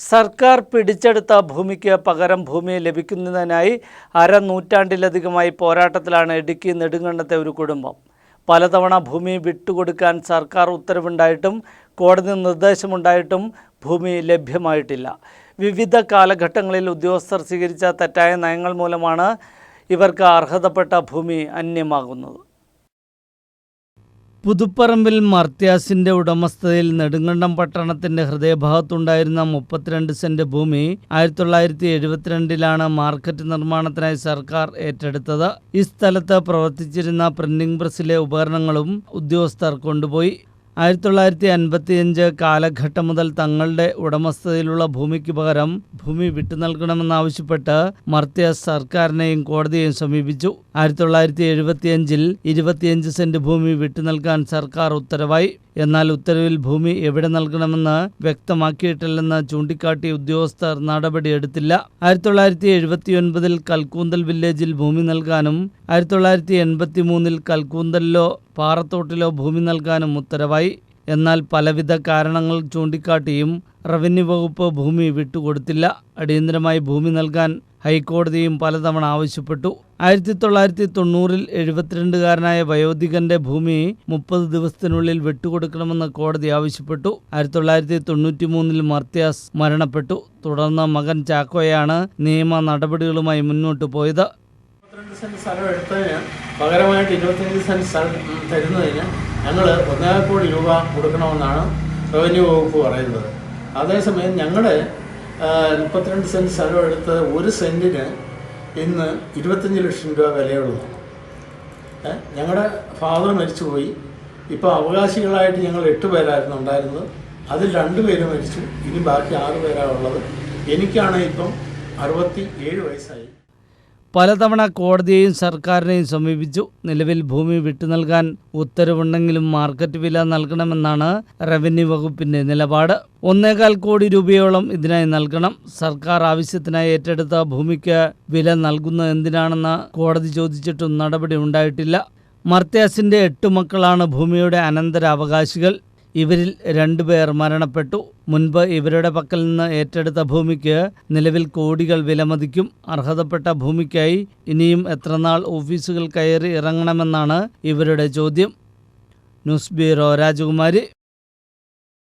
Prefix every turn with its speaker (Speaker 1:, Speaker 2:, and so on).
Speaker 1: സർക്കാർ പിടിച്ചെടുത്ത ഭൂമിക്ക് പകരം ഭൂമി ലഭിക്കുന്നതിനായി അരനൂറ്റാണ്ടിലധികമായി പോരാട്ടത്തിലാണ് ഇടുക്കി നെടുങ്കണ്ടത്തെ ഒരു കുടുംബം. പലതവണ ഭൂമി വിട്ടുകൊടുക്കാൻ സർക്കാർ ഉത്തരവുണ്ടായിട്ടും കോടതി നിർദ്ദേശമുണ്ടായിട്ടും ഭൂമി ലഭ്യമായിട്ടില്ല. വിവിധ കാലഘട്ടങ്ങളിൽ ഉദ്യോഗസ്ഥർ സ്വീകരിച്ച തെറ്റായ നയങ്ങൾ മൂലമാണ് ഇവർക്ക് അർഹതപ്പെട്ട ഭൂമി അന്യമാകുന്നത്. പുതുപ്പറമ്പിൽ മർത്യാസിന്റെ ഉടമസ്ഥതയിൽ നെടുങ്കണ്ടം പട്ടണത്തിന്റെ ഹൃദയഭാഗത്തുണ്ടായിരുന്ന മുപ്പത്തിരണ്ട് സെന്റ് ഭൂമി ആയിരത്തി തൊള്ളായിരത്തി എഴുപത്തിരണ്ടിലാണ് മാർക്കറ്റ് നിർമ്മാണത്തിനായി സർക്കാർ ഏറ്റെടുത്തത്. ഈ സ്ഥലത്ത് പ്രവർത്തിച്ചിരുന്ന പ്രിന്റിംഗ് പ്രസ്സിലെ ഉപകരണങ്ങളും ഉദ്യോഗസ്ഥർ കൊണ്ടുപോയി. ആയിരത്തി തൊള്ളായിരത്തി അൻപത്തിയഞ്ച് കാലഘട്ടം മുതൽ തങ്ങളുടെ ഉടമസ്ഥതയിലുള്ള ഭൂമിക്ക് പകരം ഭൂമി വിട്ടു നൽകണമെന്നാവശ്യപ്പെട്ട് മർത്യ സർക്കാരിനെയും കോടതിയെയും സമീപിച്ചു. ആയിരത്തി തൊള്ളായിരത്തി എഴുപത്തിയഞ്ചിൽ ഇരുപത്തിയഞ്ച് സെന്റ് ഭൂമി വിട്ടു നൽകാൻ സർക്കാർ ഉത്തരവായി. എന്നാൽ ഉത്തരവിൽ ഭൂമി എവിടെ നൽകണമെന്ന് വ്യക്തമാക്കിയിട്ടില്ലെന്ന് ചൂണ്ടിക്കാട്ടി ഉദ്യോഗസ്ഥർ നടപടിയെടുത്തില്ല. ആയിരത്തി തൊള്ളായിരത്തി എഴുപത്തിയൊൻപതിൽ കൽക്കൂന്തൽ വില്ലേജിൽ ഭൂമി നൽകാനും ആയിരത്തി തൊള്ളായിരത്തി എൺപത്തി മൂന്നിൽ കൽക്കൂന്തലിലോ പാറത്തോട്ടിലോ ഭൂമി നൽകാനും ഉത്തരവായി. എന്നാൽ പലവിധ കാരണങ്ങൾ ചൂണ്ടിക്കാട്ടിയും റവന്യൂ വകുപ്പ് ഭൂമി വിട്ടുകൊടുത്തില്ല. അടിയന്തരമായി ഭൂമി നൽകാൻ ഹൈക്കോടതിയും പലതവണ ആവശ്യപ്പെട്ടു. ആയിരത്തി തൊള്ളായിരത്തി തൊണ്ണൂറിൽ എഴുപത്തിരണ്ടുകാരനായ വയോധികന്റെ ഭൂമി മുപ്പത് ദിവസത്തിനുള്ളിൽ വിട്ടുകൊടുക്കണമെന്ന് കോടതി ആവശ്യപ്പെട്ടു. ആയിരത്തി തൊള്ളായിരത്തി തൊണ്ണൂറ്റി മൂന്നിൽ മർത്യാസ് മരണപ്പെട്ടു. തുടർന്ന് മകൻ ചാക്കോയാണ് നിയമ നടപടികളുമായി മുന്നോട്ടു പോയത്.
Speaker 2: സെന്റ് സ്ഥലം എടുത്തതിന് പകരമായിട്ട് ഇരുപത്തഞ്ച് സെന്റ് സ്ഥലം തരുന്നതിന് ഞങ്ങൾ ഒന്നര കോടി രൂപ കൊടുക്കണമെന്നാണ് റവന്യൂ വകുപ്പ് പറയുന്നത്. അതേസമയം ഞങ്ങളുടെ മുപ്പത്തിരണ്ട് സെന്റ് സ്ഥലം എടുത്ത് ഒരു സെന്റിന് ഇന്ന് ഇരുപത്തഞ്ച് ലക്ഷം രൂപ വിലയുള്ളതാണ് ഞങ്ങളുടെ ഫാദർ മരിച്ചുപോയി. ഇപ്പോൾ അവകാശികളായിട്ട് ഞങ്ങൾ എട്ട് പേരായിരുന്നു ഉണ്ടായിരുന്നത്. അതിൽ രണ്ട് പേര് മരിച്ചു. ഇനി ബാക്കി ആറ് പേരാണുള്ളത് എനിക്കാണ് ഇപ്പം അറുപത്തി ഏഴ് വയസ്സായി.
Speaker 1: പലതവണ കോടതിയെയും സർക്കാരിനെയും സമീപിച്ചു. നിലവിൽ ഭൂമി വിട്ടു നൽകാൻ ഉത്തരവുണ്ടെങ്കിലും മാർക്കറ്റ് വില നൽകണമെന്നാണ് റവന്യൂ വകുപ്പിന്റെ നിലപാട്. ഒന്നേകാൽ കോടി രൂപയോളം ഇതിനായി നൽകണം. സർക്കാർ ആവശ്യത്തിനായി ഏറ്റെടുത്ത ഭൂമിക്ക് വില നൽകുന്ന എന്തിനാണെന്ന് കോടതി ചോദിച്ചിട്ടും നടപടി ഉണ്ടായിട്ടില്ല. മർത്യാസിന്റെ എട്ട് മക്കളാണ് ഭൂമിയുടെ അനന്തരാവകാശികൾ. ഇവരിൽ രണ്ടുപേർ മരണപ്പെട്ടു. മുൻപ് ഇവരുടെ പക്കൽ നിന്ന് ഏറ്റെടുത്ത ഭൂമിക്ക് നിലവിൽ കോടികൾ വിലമതിക്കും. അർഹതപ്പെട്ട ഭൂമിക്കായി ഇനിയും എത്രനാൾ ഓഫീസുകൾ കയറി ഇറങ്ങണമെന്നാണ് ഇവരുടെ ചോദ്യം. ന്യൂസ് ബ്യൂറോ രാജകുമാരി.